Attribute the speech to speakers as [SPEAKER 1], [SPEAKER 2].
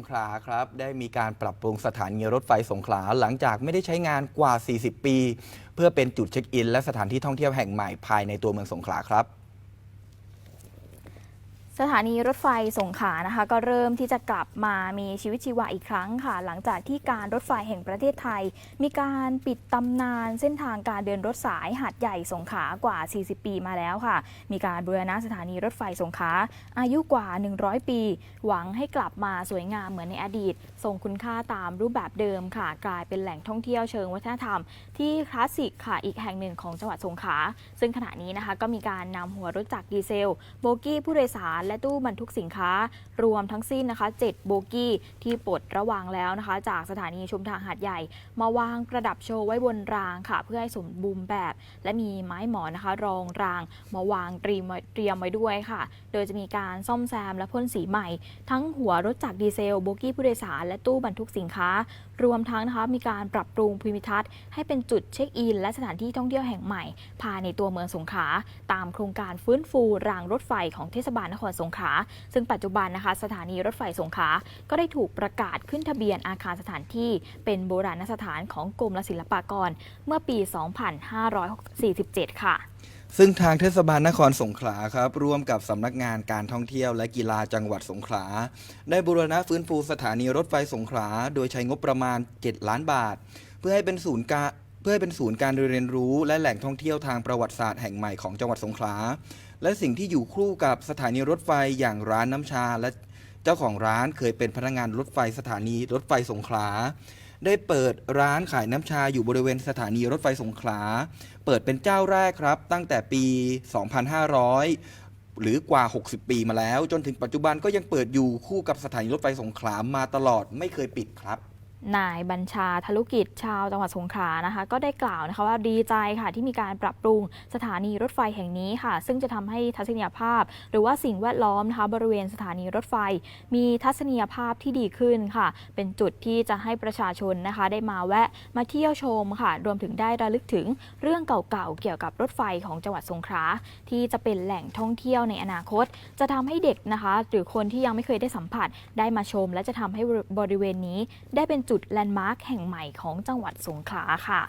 [SPEAKER 1] งขลาครับได้มีการปรับปรุงสถานีรถไฟสงขลาหลังจากไม่ได้ใช้งานกว่า 40 ปี เพื่อเป็นจุดเช็คอิน และสถานที่ท่องเที่ยวแห่งใหม่ภายในตัวเมืองสงขลาครับ
[SPEAKER 2] สถานีรถไฟสงขลานะคะ ก็เริ่มที่จะกลับมามีชีวิตชีวาอีกครั้งค่ะ หลังจากที่การรถไฟแห่งประเทศไทย มีการปิดตำนานเส้นทางการเดินรถสายหาดใหญ่สงขลากว่า 40 ปีมาแล้วค่ะ มีการบูรณะสถานีรถไฟสงขลาอายุกว่า 100 ปี หวังให้กลับมาสวยงามเหมือนในอดีตทรงคุณค่าตามรูปแบบเดิมค่ะ กลายเป็นแหล่งท่องเที่ยวเชิงวัฒนธรรม ที่คลาสสิกค่ะอีกแห่งหนึ่งของจังหวัดสงขลาซึ่งขณะนี้นะคะก็มีการนำหัวรถจักรดีเซล โบกี้ผู้โดยสารและตู้บรรทุกสินค้ารวมทั้งสิ้นนะคะ 7 โบกี้ที่ปลดระวางแล้วนะคะ จากสถานีชุมทางหาดใหญ่ มาวางประดับโชว์ไว้บนรางค่ะ เพื่อให้สมบูรณ์แบบ และมีไม้หมอนนะคะ รองรางมาวางเตรียมไว้เตรียมไว้ด้วยค่ะ โดยจะมีการซ่อมแซมและพ่นสีใหม่ ทั้งหัวรถจักรดีเซลโบกี้ผู้โดยสารและตู้บรรทุกสินค้า รวมทั้งนะคะมีการปรับปรุงภูมิทัศน์ ให้เป็นจุดเช็คอิน และสถานที่ท่องเที่ยวแห่งใหม่ภายในตัวเมืองสงขลาตามโครงการฟื้นฟูรางรถไฟของเทศบาลนครสงขลาซึ่งปัจจุบันนะคะสถานีรถไฟสงขลาก็ได้ถูกประกาศขึ้นทะเบียนอาคารสถานที่ เป็นโบราณสถานของกรมศิลปากรเมื่อปี 2547 ค่ะ
[SPEAKER 1] ซึ่งทางเทศบาลนครสงขลาครับร่วมกับสำนักงานการท่องเที่ยวและกีฬาจังหวัดสงขลา ได้บูรณะฟื้นฟูสถานีรถไฟสงขลา โดยใช้งบประมาณ 7 ล้านบาท เพื่อให้เป็นศูนย์การ เพื่อให้เป็นศูนย์การเรียนรู้และแหล่งท่องเที่ยวทางประวัติศาสตร์แห่งใหม่ของจังหวัดสงขลา และสิ่งที่อยู่คู่กับสถานีรถไฟอย่างร้านน้ำชา และเจ้าของร้านเคยเป็นพนักงานรถไฟสถานีรถไฟสงขลา ได้เปิดร้านขายน้ำชาอยู่บริเวณสถานีรถไฟสงขลา เปิดเป็นเจ้าแรกครับ ตั้งแต่ปี 2500หรือกว่า 60 ปีมาแล้ว จนถึงปัจจุบันก็ยังเปิดอยู่คู่กับสถานีรถไฟสงขลามาตลอดไม่เคยปิดครับ
[SPEAKER 2] นายบัญชาทะลุกิจชาวจังหวัดสงขลานะคะ ก็ได้กล่าวนะคะว่าดีใจค่ะที่มีการปรับปรุงสถานีรถไฟแห่งนี้ค่ะ ซึ่งจะทำให้ทัศนียภาพ หรือว่าสิ่งแวดล้อมนะคะบริเวณสถานีรถไฟ มีทัศนียภาพที่ดีขึ้นค่ะ เป็นจุดที่จะให้ประชาชนนะคะ ได้มาแวะมาเที่ยวชมค่ะ รวมถึงได้ระลึกถึงเรื่องเก่าๆเกี่ยวกับรถไฟของจังหวัดสงขลาที่จะเป็นแหล่งท่องเที่ยวในอนาคต จะทำให้เด็กนะคะ หรือคนที่ยังไม่เคยได้สัมผัสได้มาชม และจะทำให้บริเวณนี้ได้เป็นจุดแลนด์มาร์คแห่งใหม่ของจังหวัดสงขลาค่ะ